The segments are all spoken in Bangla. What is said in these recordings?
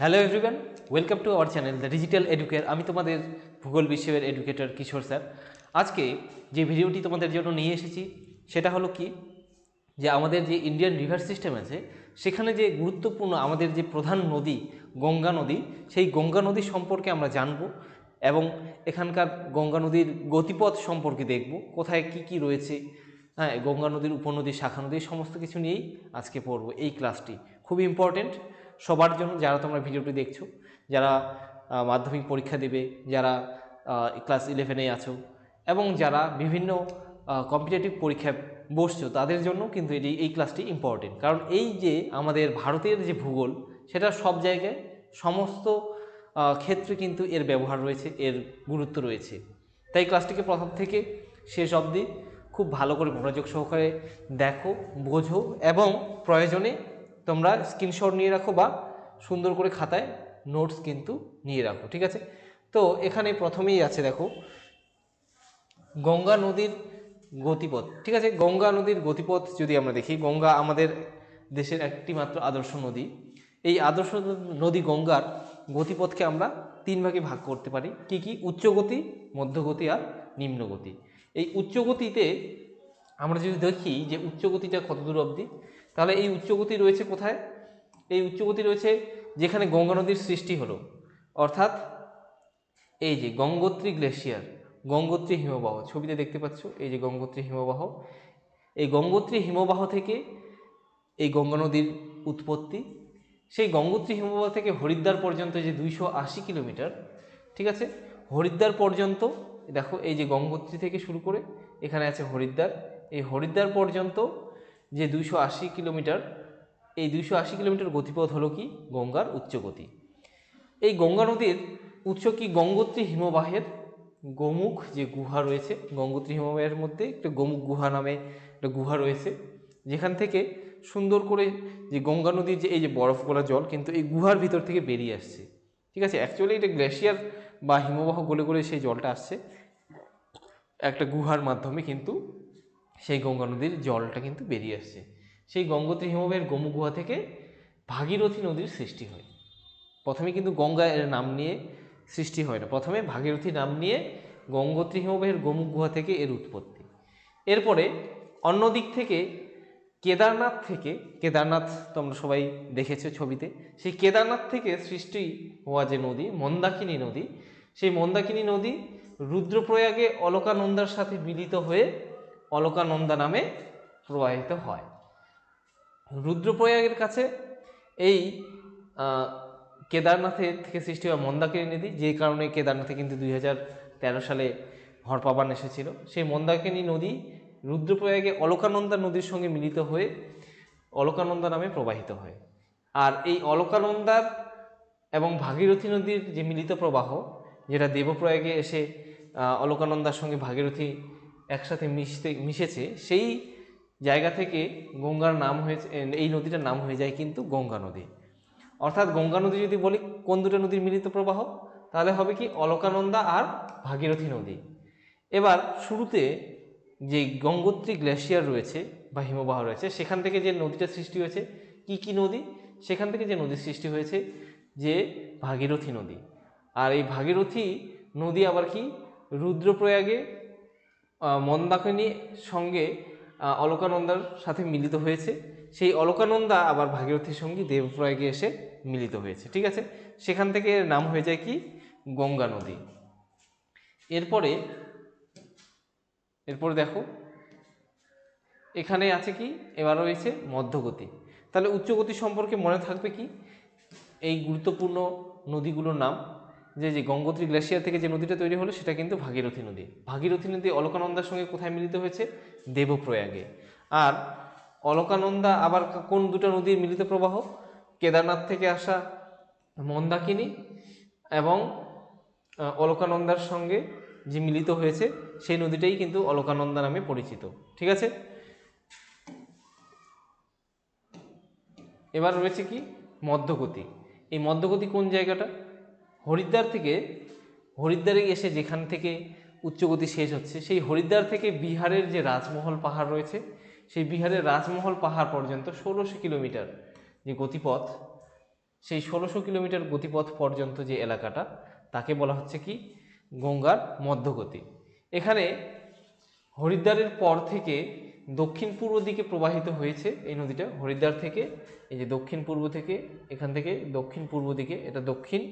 Hello everyone welcome to our channel the digital এডুকের আমি তোমাদের ভূগোল বিশ্বের এডুকেটর কিশোর স্যার। আজকে যে ভিডিওটি তোমাদের জন্য নিয়ে এসেছি, সেটা হলো কি? যে আমাদের যে ইন্ডিয়ান রিভার সিস্টেম আছে, সেখানে যে গুরুত্বপূর্ণ আমাদের যে প্রধান নদী, গঙ্গা নদী, সেই গঙ্গা নদী সম্পর্কে আমরা জানব এবং এখানকার গঙ্গা নদীর গতিপথ সম্পর্কে দেখব, কোথায় কি কি রয়েছে হ্যাঁ গঙ্গা নদীর উপনদী, শাখা নদী সমস্ত কিছু নিয়েই আজকে পড়ব। এই ক্লাসটি খুবই ইম্পর্টেন্ট সবার জন্য যারা তোমরা ভিডিওটি দেখছ, যারা মাধ্যমিক পরীক্ষা দেবে, যারা ক্লাস ইলেভেনে আছো, এবং যারা বিভিন্ন কম্পিটিটিভ পরীক্ষায় বসছো, তাদের জন্য কিন্তু এটি, এই ক্লাসটি ইম্পর্টেন্ট কারণ এই যে আমাদের ভারতের যে ভূগোল, সেটা সব জায়গায় সমস্ত ক্ষেত্রে কিন্তু এর ব্যবহার রয়েছে, এর গুরুত্ব রয়েছে। তাই ক্লাসটিকে প্রথম থেকে শেষ অবধি খুব ভালো করে মনোযোগ সহকারে দেখো, বোঝো, এবং প্রয়োজনে তোমরা স্ক্রিনশট নিয়ে রাখো বা সুন্দর করে খাতায় নোটস কিন্তু নিয়ে রাখো, ঠিক আছে? তো এখানে প্রথমেই আছে দেখো, গঙ্গা নদীর গতিপথ, ঠিক আছে? গঙ্গা নদীর গতিপথ যদি আমরা দেখি, গঙ্গা আমাদের দেশের একটি মাত্র আদর্শ নদী। এই আদর্শ নদী গঙ্গার গতিপথকে আমরা তিন ভাগে ভাগ করতে পারি, কি কি? উচ্চগতি মধ্যগতি আর নিম্নগতি এই উচ্চগতিতে আমরা যদি দেখি যে উচ্চগতিটা কত দূর অবধি? তাহলে এই উচ্চগতি রয়েছে কোথায়? এই উচ্চগতি রয়েছে যেখানে গঙ্গা নদীর সৃষ্টি হলো। অর্থাৎ এই যে গঙ্গোত্রী গ্লেশিয়ার, গঙ্গোত্রী হিমবাহ, ছবিতে দেখতে পাচ্ছ? এই যে গঙ্গোত্রী হিমবাহ। এই গঙ্গোত্রী হিমবাহ থেকে এই গঙ্গা নদীর উৎপত্তি, সেই গঙ্গোত্রী হিমবাহ থেকে হরিদ্বার পর্যন্ত যে দুইশো আশি কিলোমিটার, ঠিক আছে? হরিদ্বার পর্যন্ত, দেখো এই যে গঙ্গোত্রী থেকে শুরু করে এখানে আছে হরিদ্বার। এই হরিদ্বার পর্যন্ত যে দুইশো আশি কিলোমিটার, এই দুইশো আশি কিলোমিটার গতিপথ হলো কি? গঙ্গার উচ্চগতি এই গঙ্গা নদীর উৎস কি? গঙ্গোত্রী হিমবাহের গোমুখ যে গুহা রয়েছে, গঙ্গোত্রী হিমবাহের মধ্যে একটা গোমুখ গুহা নামে একটা গুহা রয়েছে, যেখান থেকে সুন্দর করে যে গঙ্গা নদীর যে এই যে বরফ গলা জল কিন্তু এই গুহার ভিতর থেকে বেরিয়ে আসছে। ঠিক আছে? অ্যাকচুয়ালি এটা গ্লেশিয়ার বা হিমবাহ গলে গলে সেই জলটা আসছে একটা গুহার মাধ্যমে কিন্তু সেই গঙ্গা নদীর জলটা কিন্তু বেরিয়ে আসছে। সেই গঙ্গোত্রী হিমবাহের গোমুখ গুহা থেকে ভাগীরথী নদীর সৃষ্টি হয়। প্রথমে কিন্তু গঙ্গা এর নাম নিয়ে সৃষ্টি হয় না। প্রথমে ভাগীরথী নাম নিয়ে গঙ্গোত্রী হিমবাহের গোমুখ গুহা থেকে এর উৎপত্তি। এরপরে অন্য দিক থেকে কেদারনাথ থেকে, কেদারনাথ তোমরা সবাই দেখেছ ছবিতে, সেই কেদারনাথ থেকে সৃষ্টি হওয়া যে নদী, মন্দাকিনী নদী, সেই মন্দাকিনী নদী রুদ্রপ্রয়াগে অলকানন্দার সাথে মিলিত হয়ে অলকানন্দা নামে প্রবাহিত হয়। রুদ্রপ্রয়াগের কাছে এই কেদারনাথের থেকে সৃষ্টি হওয়া মন্দাকিনী নদী, যে কারণে কেদারনাথে কিন্তু দুই সালে হরপাবান এসেছিল, সেই মন্দাকিনী নদী রুদ্রপ্রয়াগে অলকানন্দা নদীর সঙ্গে মিলিত হয়ে অলকানন্দা নামে প্রবাহিত হয়। আর এই অলকানন্দার এবং ভাগীরথী নদীর যে মিলিত প্রবাহ, যেটা দেবপ্রয়াগে এসে অলকানন্দার সঙ্গে ভাগীরথী একসাথে মিশতে, মিশেছে, সেই জায়গা থেকে গঙ্গার নাম হয়েছে এই নদীটার নাম হয়ে যায় কিন্তু গঙ্গা নদী। অর্থাৎ গঙ্গা নদী যদি বলি, কোন দুটো নদীর মিলিত প্রবাহ? তাহলে হবে কি অলকানন্দা আর ভাগীরথী নদী। এবার শুরুতে যে গঙ্গোত্রী গ্লেশিয়ার রয়েছে বা হিমবাহ রয়েছে, সেখান থেকে যে নদীটা সৃষ্টি হয়েছে, কি কি নদী? সেখান থেকে যে নদী সৃষ্টি হয়েছে, যে ভাগীরথী নদী। আর এই ভাগীরথী নদী আবার কি? রুদ্রপ্রয়াগে আহ, মন্দাকিনীর সঙ্গে অলকানন্দার সাথে মিলিত হয়েছে। সেই অলকানন্দা আবার ভাগীরথীর সঙ্গে দেবপ্রয়াগে এসে মিলিত হয়েছে ঠিক আছে? সেখান থেকে নাম হয়ে যায় কি? গঙ্গা নদী। এরপরে এরপরে দেখো এখানে আছে কি? এবার রয়েছে মধ্যগতি। তাহলে উচ্চগতি সম্পর্কে মনে থাকবে কি? এই গুরুত্বপূর্ণ নদীগুলোর নাম যে যে গঙ্গোত্রী গ্লেশিয়ার থেকে যে নদীটা তৈরি হলো সেটা কিন্তু ভাগীরথী নদী। ভাগীরথী নদী অলকানন্দার সঙ্গে কোথায় মিলিত হয়েছে? দেবপ্রয়াগে। আর অলকানন্দা আবার কোন দুটো নদীর মিলিত প্রবাহ? কেদারনাথ থেকে আসা মন্দাকিনী এবং অলকানন্দার সঙ্গে যে মিলিত হয়েছে সেই নদীটাই কিন্তু অলকানন্দা নামে পরিচিত। ঠিক আছে? এবার রয়েছে কি? মধ্যগতি। এই মধ্যগতি কোন জায়গাটা? হরিদ্বার থেকে, হরিদ্বারে এসে যেখান থেকে উচ্চগতি শেষ হচ্ছে, সেই হরিদ্বার থেকে বিহারের যে রাজমহল পাহাড় রয়েছে, সেই বিহারের রাজমহল পাহাড় পর্যন্ত ষোলোশো কিলোমিটার যে গতিপথ, সেই ষোলোশো কিলোমিটার গতিপথ পর্যন্ত যে এলাকাটা, তাকে বলা হচ্ছে কি? গঙ্গার মধ্যগতি। এখানে হরিদ্বারের পর থেকে দক্ষিণ পূর্ব দিকে প্রবাহিত হয়েছে এই নদীটা, হরিদ্বার থেকে, এই যে দক্ষিণ পূর্ব থেকে, এখান থেকে দক্ষিণ পূর্ব দিকে, এটা দক্ষিণ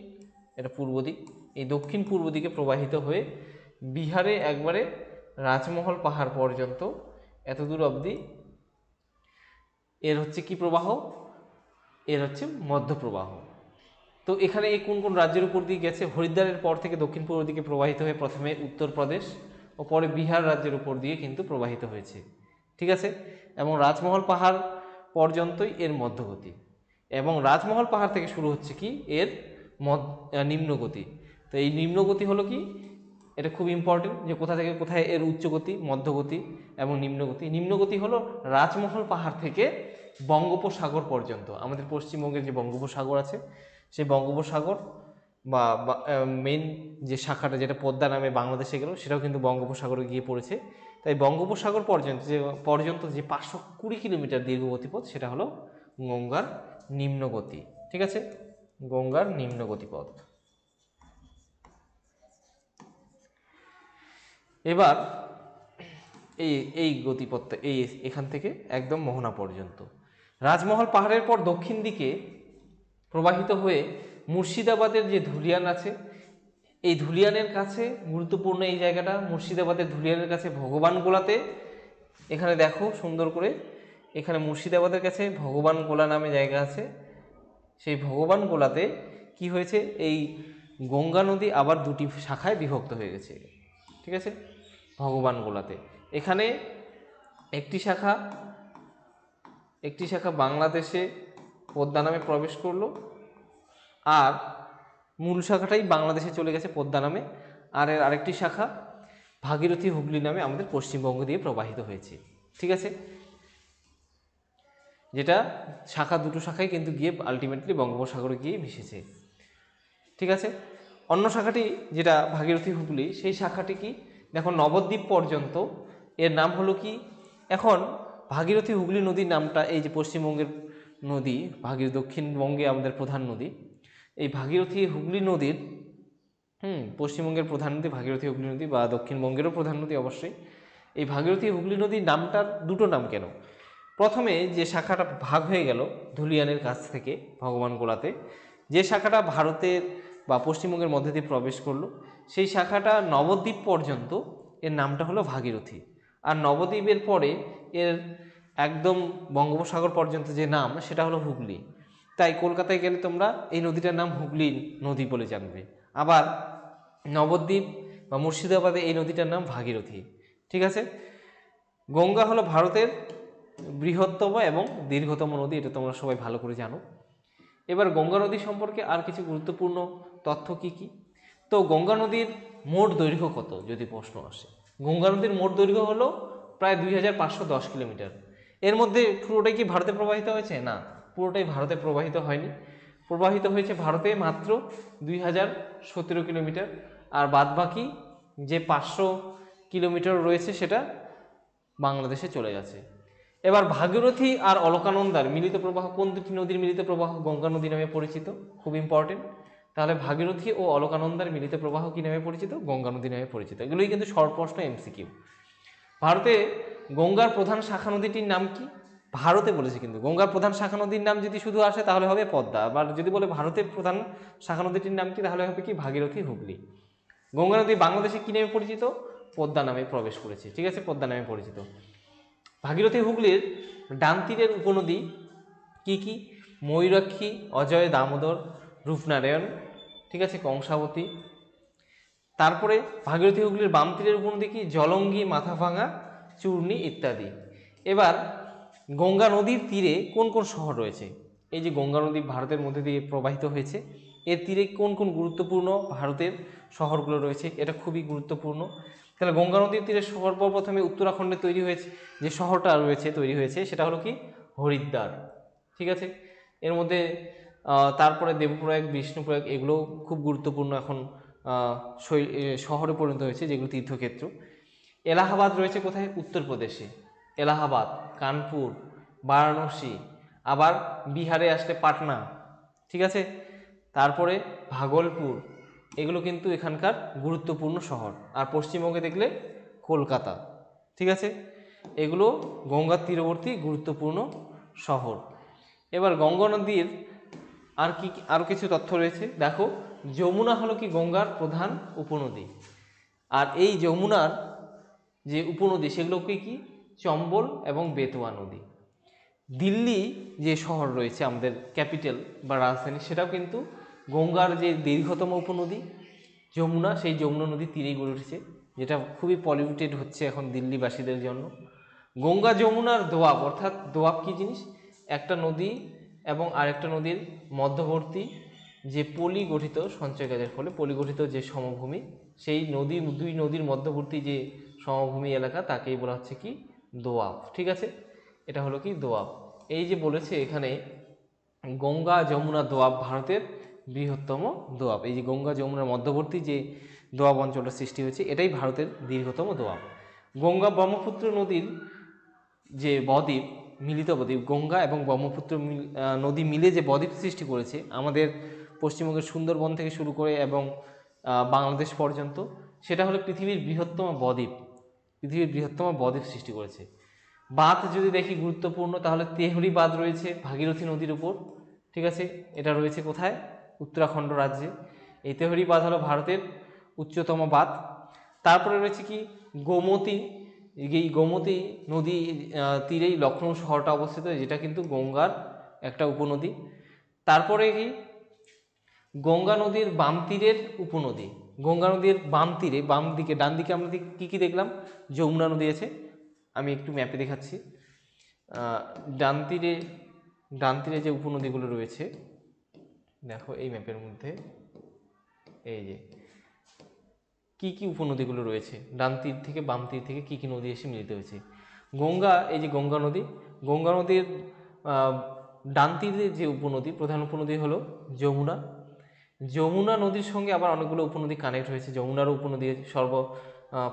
এটা পূর্ব দিক। এই দক্ষিণ পূর্ব দিকে প্রবাহিত হয়ে বিহারে একবারে রাজমহল পাহাড় পর্যন্ত, এত দূর অবধি। এর হচ্ছে কি প্রবাহ? এর হচ্ছে মধ্যপ্রবাহ। তো এখানে এই কোন কোন রাজ্যের উপর দিয়ে গেছে? হরিদ্বারের পর থেকে দক্ষিণ পূর্ব দিকে প্রবাহিত হয়ে প্রথমে উত্তরপ্রদেশ ও পরে বিহার রাজ্যের উপর দিয়ে কিন্তু প্রবাহিত হয়েছে। ঠিক আছে? এবং রাজমহল পাহাড় পর্যন্তই এর মধ্যগতি এবং রাজমহল পাহাড় থেকে শুরু হচ্ছে কি? এর আহ, নিম্নগতি। তো এই নিম্নগতি হলো কি? এটা খুব ইম্পর্টেন্ট যে কোথা থেকে কোথায় এর উচ্চগতি মধ্যগতি এবং নিম্নগতি। নিম্নগতি হলো রাজমহল পাহাড় থেকে বঙ্গোপসাগর পর্যন্ত। আমাদের পশ্চিমবঙ্গের যে বঙ্গোপসাগর আছে সেই বঙ্গোপসাগর বা মেন যে শাখাটা যেটা পদ্মা নামে বাংলাদেশে গেল সেটাও কিন্তু বঙ্গোপসাগরে গিয়ে পড়েছে। তাই বঙ্গোপসাগর পর্যন্ত যে পর্যন্ত যে পাঁচশো কুড়ি কিলোমিটার দীর্ঘ গতিপথ সেটা হলো গঙ্গার নিম্নগতি। ঠিক আছে? গঙ্গার নিম্ন গতিপথ। এবার এই এই গতিপথটা এই এখান থেকে একদম মোহনা পর্যন্ত। রাজমহল পাহাড়ের পর দক্ষিণ দিকে প্রবাহিত হয়ে মুর্শিদাবাদের যে ধুলিয়ান আছে, এই ধুলিয়ানের কাছে গুরুত্বপূর্ণ এই জায়গাটা, মুর্শিদাবাদের ধুলিয়ানের কাছে ভগবান গোলাতে। এখানে দেখো সুন্দর করে, এখানে মুর্শিদাবাদের কাছে ভগবান গোলা নামে জায়গা আছে। সেই ভগবান গোলাতে কি হয়েছে? এই গঙ্গা নদী আবার দুটি শাখায় বিভক্ত হয়ে গেছে। ঠিক আছে? ভগবান গোলাতে এখানে একটি শাখা একটি শাখা বাংলাদেশে পদ্মা নামে প্রবেশ করল আর মূল শাখাটাই বাংলাদেশে চলে গেছে পদ্মা নামে। আর এর আরেকটি শাখা ভাগীরথী হুগলি নামে আমাদের পশ্চিমবঙ্গ দিয়ে প্রবাহিত হয়েছে। ঠিক আছে? যেটা শাখা দুটো শাখায় কিন্তু গিয়ে আলটিমেটলি বঙ্গোপসাগরে গিয়ে মিশেছে। ঠিক আছে? অন্য শাখাটি যেটা ভাগীরথী হুগলি, সেই শাখাটি কি? দেখো, নবদ্বীপ পর্যন্ত এর নাম হলো কি? এখন ভাগীরথী হুগলি নদীর নামটা, এই যে পশ্চিমবঙ্গের নদী, ভাগীর দক্ষিণবঙ্গে আমাদের প্রধান নদী, এই ভাগীরথী হুগলি নদীর, হুম, পশ্চিমবঙ্গের প্রধান নদী, ভাগীরথী হুগলি নদী বা দক্ষিণবঙ্গেরও প্রধান নদী অবশ্যই। এই ভাগীরথী হুগলি নদীর নামটার দুটো নাম কেন? প্রথমে যে শাখাটা ভাগ হয়ে গেল ধুলিয়ানের কাছ থেকে ভগবান গোলাতে, যে শাখাটা ভারতের বা পশ্চিমবঙ্গের মধ্যে দিয়ে প্রবেশ করল, সেই শাখাটা নবদ্বীপ পর্যন্ত এর নামটা হলো ভাগীরথী। আর নবদ্বীপের পরে এর একদম বঙ্গোপসাগর পর্যন্ত যে নাম, সেটা হলো হুগলি। তাই কলকাতায় গেলে তোমরা এই নদীটার নাম হুগলি নদী বলে জানবে। আবার নবদ্বীপ বা মুর্শিদাবাদে এই নদীটার নাম ভাগীরথী। ঠিক আছে? গঙ্গা হলো ভারতের বৃহত্তম এবং দীর্ঘতম নদী, এটা তোমরা সবাই ভালো করে জানো। এবার গঙ্গা নদী সম্পর্কে আর কিছু গুরুত্বপূর্ণ তথ্য কি কি? তো গঙ্গা নদীর মোট দৈর্ঘ্য কত, যদি প্রশ্ন আসে? গঙ্গা নদীর মোট দৈর্ঘ্য হলো প্রায় দুই হাজার পাঁচশো দশ কিলোমিটার। এর মধ্যে পুরোটাই কি ভারতে প্রবাহিত হয়েছে? না, পুরোটাই ভারতে প্রবাহিত হয়নি। প্রবাহিত হয়েছে ভারতে মাত্র দুই হাজার সতেরো কিলোমিটার। আর বাদবাকি যে পাঁচশো কিলোমিটার রয়েছে, সেটা বাংলাদেশে চলে গেছে। এবার ভাগীরথী আর অলকানন্দার মিলিত প্রবাহ, কোন দুটি নদীর মিলিত প্রবাহ? গঙ্গা নদী নামে পরিচিত, খুব ইম্পর্টেন্ট তাহলে ভাগীরথী ও অলকানন্দার মিলিত প্রবাহ কী নামে পরিচিত? গঙ্গা নদী নামে পরিচিত। এগুলোই কিন্তু শর্ট প্রশ্ন এমসিকিউ ভারতে গঙ্গার প্রধান শাখা নদীটির নাম কি? ভারতে বলেছে কিন্তু। গঙ্গার প্রধান শাখা নদীর নাম যদি শুধু আসে, তাহলে হবে পদ্মা। আবার যদি বলে ভারতের প্রধান শাখা নদীটির নাম কি, তাহলে হবে কি ভাগীরথী হুগলি। গঙ্গা নদী বাংলাদেশে কী নামে পরিচিত? পদ্মা নামে প্রবেশ করেছে। ঠিক আছে? পদ্মা নামে পরিচিত। ভাগীরথী হুগলির ডান তীরের উপনদী কী কী? ময়ূরাক্ষী, অজয়, দামোদর, রূপনারায়ণ, ঠিক আছে, কংসাবতী। তারপরে ভাগীরথী হুগলির বাম তীরের উপনদী কি? জলঙ্গি, মাথাভাঙা, চূর্ণী ইত্যাদি। এবার গঙ্গা নদীর তীরে কোন কোন শহর রয়েছে? এই যে গঙ্গা নদী ভারতের মধ্যে দিয়ে প্রবাহিত হয়েছে, এর তীরে কোন কোন গুরুত্বপূর্ণ ভারতের শহরগুলো রয়েছে? এটা খুবই গুরুত্বপূর্ণ। তাহলে গঙ্গা নদীর তীরে সর্বপ্রথমে উত্তরাখণ্ডে তৈরি হয়েছে, যে শহরটা রয়েছে, তৈরি হয়েছে, সেটা হলো কি? হরিদ্বার। ঠিক আছে? এর মধ্যে তারপরে দেবপ্রয়াগ, বিষ্ণুপ্রয়াগ, এগুলো খুব গুরুত্বপূর্ণ এখন শহরে পরিণত হয়েছে, যেগুলো তীর্থক্ষেত্র। এলাহাবাদ রয়েছে কোথায়? উত্তরপ্রদেশে। এলাহাবাদ, কানপুর, বারাণসী, আবার বিহারে আসলে পাটনা। ঠিক আছে? তারপরে ভাগলপুর এগুলো কিন্তু এখানকার গুরুত্বপূর্ণ শহর। আর পশ্চিমবঙ্গে দেখলে কলকাতা, ঠিক আছে? এগুলো গঙ্গার তীরবর্তী গুরুত্বপূর্ণ শহর। এবার গঙ্গা নদীর আর কি আরও কিছু তথ্য রয়েছে। দেখো, যমুনা হলো কি গঙ্গার প্রধান উপনদী। আর এই যমুনার যে উপনদী সেগুলো কি কি? চম্বল এবং বেতোয়া নদী। দিল্লি যে শহর রয়েছে আমাদের ক্যাপিটাল বা রাজধানী, সেটাও কিন্তু গঙ্গার যে দীর্ঘতম উপনদী, যমুনা, সেই যমুনা নদীর তীরেই গড়ে উঠেছে, যেটা খুবই পলিউটেড হচ্ছে এখন দিল্লিবাসীদের জন্য। গঙ্গা, যমুনার দোয়াব, অর্থাৎ দোয়াব কী জিনিস? একটা নদী এবং আরেকটা নদীর মধ্যবর্তী যে পলি গঠিত সঞ্চয় কাজের ফলে, পলি গঠিত যে সমভূমি, সেই নদী, দুই নদীর মধ্যবর্তী যে সমভূমি এলাকা, তাকেই বলা হচ্ছে কি? দোয়াব। ঠিক আছে? এটা হলো কি? দোয়াব। এই যে বলেছে এখানে, গঙ্গা, যমুনা, দোয়াব ভারতের বৃহত্তম দোয়াব এই যে গঙ্গা যমুনার মধ্যবর্তী যে দোয়াব অঞ্চলটা সৃষ্টি হয়েছে, এটাই ভারতের দীর্ঘতম দোয়াব গঙ্গা ব্রহ্মপুত্র নদীর যে বদ্বীপ, মিলিত বদ্বীপ, গঙ্গা এবং ব্রহ্মপুত্র নদী মিলে যে বদ্বীপ সৃষ্টি করেছে, আমাদের পশ্চিমবঙ্গের সুন্দরবন থেকে শুরু করে এবং বাংলাদেশ পর্যন্ত, সেটা হলো পৃথিবীর বৃহত্তম বদ্বীপ। পৃথিবীর বৃহত্তম বদ্বীপ সৃষ্টি করেছে। বাঁধ যদি দেখি গুরুত্বপূর্ণ, তাহলে তেহরি বাঁধ রয়েছে, ভাগীরথী নদীর উপর। ঠিক আছে? এটা রয়েছে কোথায়? উত্তরাখণ্ড রাজ্যে। এই তেহরি বাঁধ হলো ভারতের উচ্চতম বাঁধ। তারপরে রয়েছে কি? গোমতী। এই গোমতী নদী তীরেই লখনৌ শহরটা অবস্থিত, যেটা কিন্তু গঙ্গার একটা উপনদী। তারপরে কি? গঙ্গা নদীর বাম তীরের উপনদী। গঙ্গা নদীর বাম তীরে, বাম দিকে, ডান দিকে আমরা কী কী দেখলাম? যমুনা নদী আছে। আমি একটু ম্যাপে দেখাচ্ছি। ডান তীরে ডান তীরে যে উপনদীগুলো রয়েছে দেখো এই ম্যাপের মধ্যে, এই যে, কি কি উপনদীগুলো রয়েছে? ডান তীর থেকে বাম তীর থেকে কি কি নদী এসে মিলিত হয়েছে? গঙ্গা, এই যে গঙ্গা নদী, গঙ্গা নদীর ডান তীরে যে উপনদী, প্রধান উপনদী হলো যমুনা। যমুনা নদীর সঙ্গে আবার অনেকগুলো উপনদী কানেক্ট হয়েছে। যমুনার উপনদী সর্ব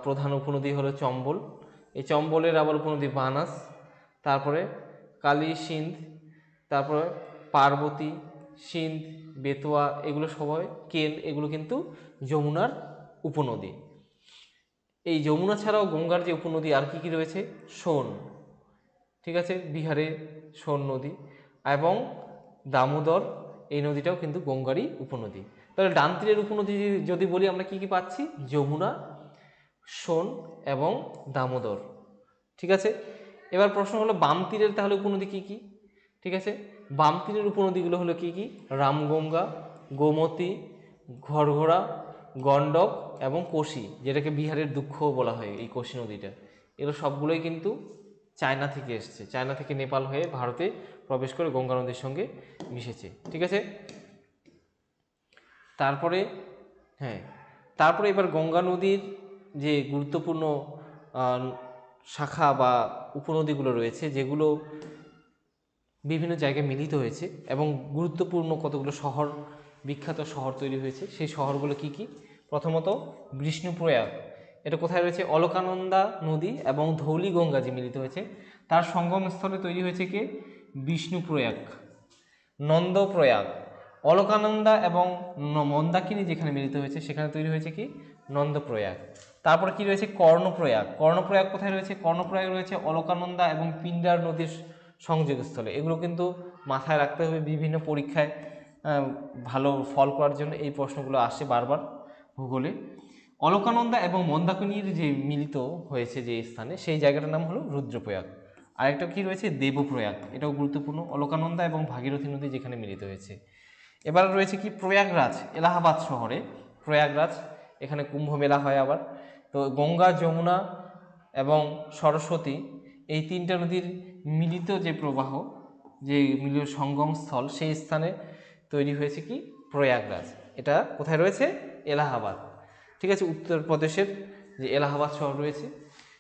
প্রধান উপনদী হলো চম্বল। এই চম্বলের আবার উপনদী বানাস, তারপরে কালী সিন্ধ, তারপরে পার্বতী সিন্ধ, বেতোয়া, এগুলো সবাই কেন এগুলো কিন্তু যমুনার উপনদী। এই যমুনা ছাড়াও গঙ্গার যে উপনদী, আর কি কি রয়েছে? সোন, ঠিক আছে? বিহারে সোন নদী এবং দামোদর, এই নদীটাও কিন্তু গঙ্গারই উপনদী। তাহলে ডান তীরের উপনদী যদি- যদি বলি, আমরা কি কি পাচ্ছি? যমুনা, সোন এবং দামোদর, ঠিক আছে? এবার প্রশ্ন হলো, বাম তীরের তাহলে উপনদী কি কি? ঠিক আছে? বাম তীরের উপনদীগুলো হলো কি কি? রামগঙ্গা গোমতী, ঘরঘোড়া, গণ্ডক এবং কোশি, যেটাকে বিহারের দুঃখ বলা হয় এই কোশি নদীটা। এগুলো সবগুলোই কিন্তু চায়না থেকে এসছে। চায়না থেকে নেপাল হয়ে ভারতে প্রবেশ করে গঙ্গা নদীর সঙ্গে মিশেছে। ঠিক আছে? তারপরে হ্যাঁ তারপরে এবার গঙ্গা নদীর যে গুরুত্বপূর্ণ শাখা বা উপনদীগুলো রয়েছে, যেগুলো বিভিন্ন জায়গায় মিলিত হয়েছে এবং গুরুত্বপূর্ণ কতগুলো শহর, বিখ্যাত শহর তৈরি হয়েছে, সেই শহরগুলো কি কি? প্রথমত বিষ্ণুপ্রয়াগ। এটা কোথায় রয়েছে? অলকানন্দা নদী এবং ধৌলি গঙ্গা যে মিলিত হয়েছে, তার সঙ্গমস্থলে তৈরি হয়েছে কি? বিষ্ণুপ্রয়াগ। নন্দপ্রয়াগ। অলকানন্দা এবং মন্দাকিনী যেখানে মিলিত হয়েছে, সেখানে তৈরি হয়েছে কি? নন্দপ্রয়াগ। তারপরে কি রয়েছে? কর্ণপ্রয়াগ। কর্ণপ্রয়াগ কোথায় রয়েছে? কর্ণপ্রয়াগ রয়েছে অলকানন্দা এবং পিন্ডার নদীর সংযোগস্থলে। এগুলো কিন্তু মাথায় রাখতে হবে বিভিন্ন পরীক্ষায় ভালো ফল করার জন্য এই প্রশ্নগুলো আসে বারবার ভূগোলে। অলকানন্দা এবং মন্দাকিনীর যে মিলিত হয়েছে যে স্থানে, সেই জায়গাটার নাম হলো রুদ্রপ্রয়াগ। আরেকটা কি রয়েছে? দেবপ্রয়াগ। এটাও গুরুত্বপূর্ণ। অলকানন্দা এবং ভাগীরথী নদী যেখানে মিলিত হয়েছে। এবার রয়েছে কি প্রয়াগরাজ, এলাহাবাদ শহরে। প্রয়াগরাজ, এখানে কুম্ভ মেলা হয় আবার। তো গঙ্গা, যমুনা এবং সরস্বতী, এই তিনটা নদীর মিলিত যে প্রবাহ, যে মিলিত সঙ্গম স্থল সেই স্থানে তৈরি হয়েছে কি? প্রয়াগরাজ। এটা কোথায় রয়েছে? এলাহাবাদ। ঠিক আছে, উত্তরপ্রদেশের যে এলাহাবাদ শহর রয়েছে,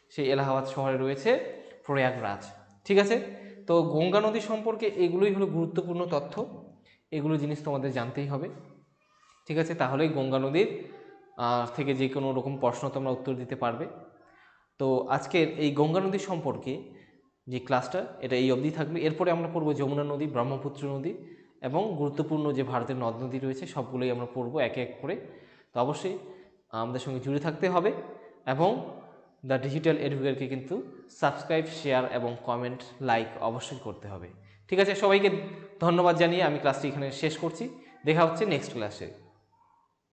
সেই এলাহাবাদ শহরে রয়েছে প্রয়াগরাজ। ঠিক আছে, তো গঙ্গা নদী সম্পর্কে এগুলোই হলো গুরুত্বপূর্ণ তথ্য। এগুলো জিনিস তোমাদের জানতেই হবে। ঠিক আছে তাহলেই গঙ্গা নদীর থেকে যে কোনো রকম প্রশ্ন তোমরা উত্তর দিতে পারবে। তো আজকের এই গঙ্গা নদী সম্পর্কে যে ক্লাসটা এটা এই অবধি থাকবে। এরপরে আমরা পড়ব যমুনা নদী, ব্রহ্মপুত্র নদী এবং গুরুত্বপূর্ণ যে ভারতের নদ নদী রয়েছে, সবগুলোই আমরা পড়ব এক এক করে। তো অবশ্যই আমাদের সঙ্গে জুড়ে থাকতে হবে এবং দ্য ডিজিটাল এডুকেটকে কিন্তু সাবস্ক্রাইব, শেয়ার এবং কমেন্ট, লাইক অবশ্যই করতে হবে। ঠিক আছে, সবাইকে ধন্যবাদ জানিয়ে আমি ক্লাসটি এখানে শেষ করছি। দেখা হচ্ছে নেক্সট ক্লাসে